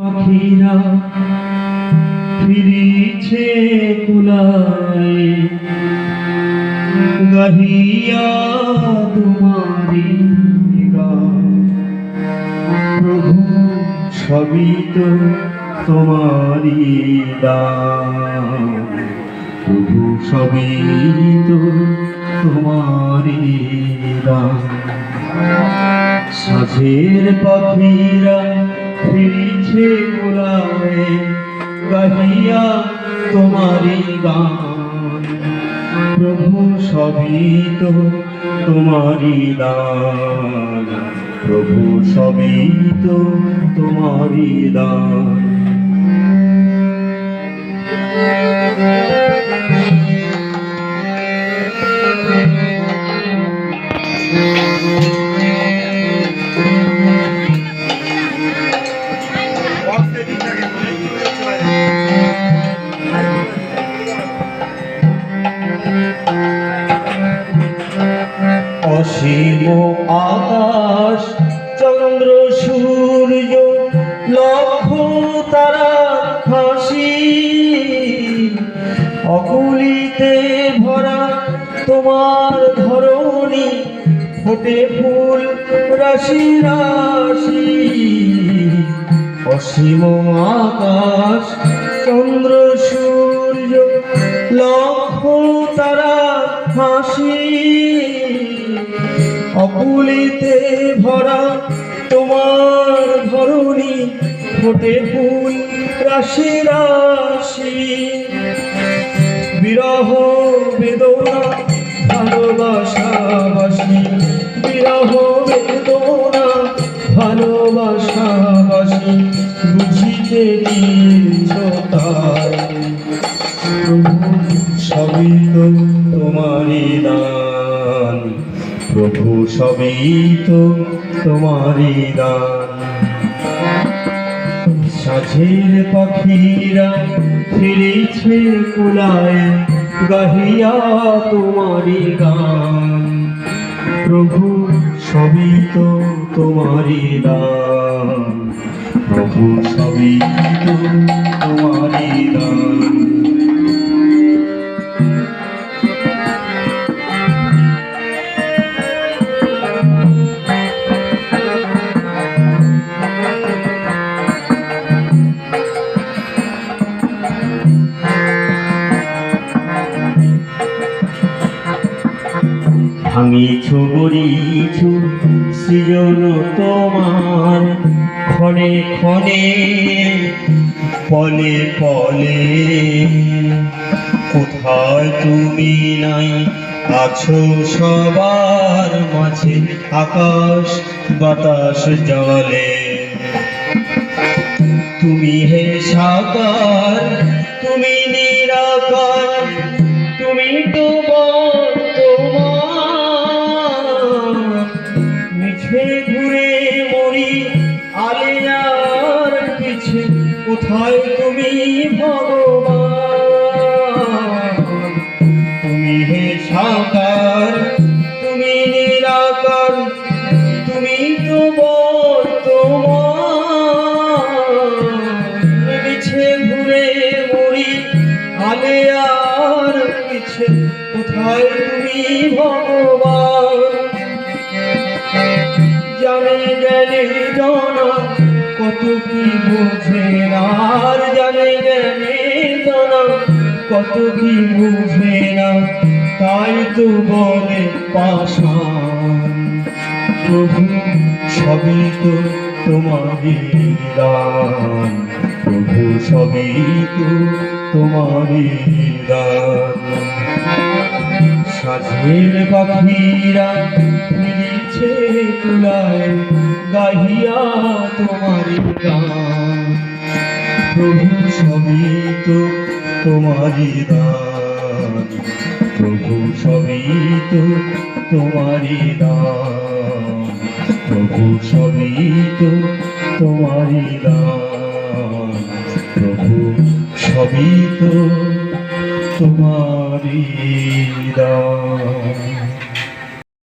পাখিরা ফিরিছে কুলায়। গাহিয়া তোমারি। প্রভু, সবই তো তোমারি দান। প্রভু, সবই তো তোমারি দান। সাঝের পাখিরা ফিরিছে গোলায় গাহিয়া তোমারি গান। প্রভু, সবই তো তোমারি দান। প্রভু, সবই তো তোমারি দান। অসীম আকাশ, চন্দ্র, সূর্য লক্ষ তারা, হাসি। অকুলিতে ভরা তোমার ধরণী ফোটে ফুল, রাশি রাশি। অসীম আকাশ, চন্দ্র সূর্য ভরা তোমার ধরণী ফোটে ফুল, রাশি রাশি। বিরহ, বেদনা, ভালোবাসাবাসি। বিরহ, বেদনা, ভালোবাসাবাসি। বুঝিতে দিয়েছ তাই প্রভু সবই তো তোমারই দান। সাঝের পাখিরা ফিরেছে কুলায়, গাহিয়া তোমারই গান। প্রভু সবই তো তোমারই দান। ভাঙিছু গড়িছু সৃজন তোমার। ক্ষণে ক্ষণে, পলে পলে। কোথায় তুমি নাই? আছো সবার মাঝে আকাশ, বাতাস, জলে। তুমি হে সাকার কোথায় তুমি ভগবান? তুমি হে সাকার তুমি নিরাকার তুমি তো বর্তমান। মিছে ঘুরে মরি আলে আর পিছে কোথায় তুমি ভগবান? জানে জানে জানা কত কি বুঝে না? আর জানে জানে কত কি বুঝে না? তাই তো বলে পাশান প্রভু, সবই তো তোমারই দান। প্রভু, সবই তো তোমারই দান। সাঝের পাখিরা ফিরিছে তুলায় গাহিয়া সবই তো তোমারই দান প্রভু সবই তো তোমারই দান প্রভু সবই তো তোমারই দান প্রভু সবই তো তোমারই দান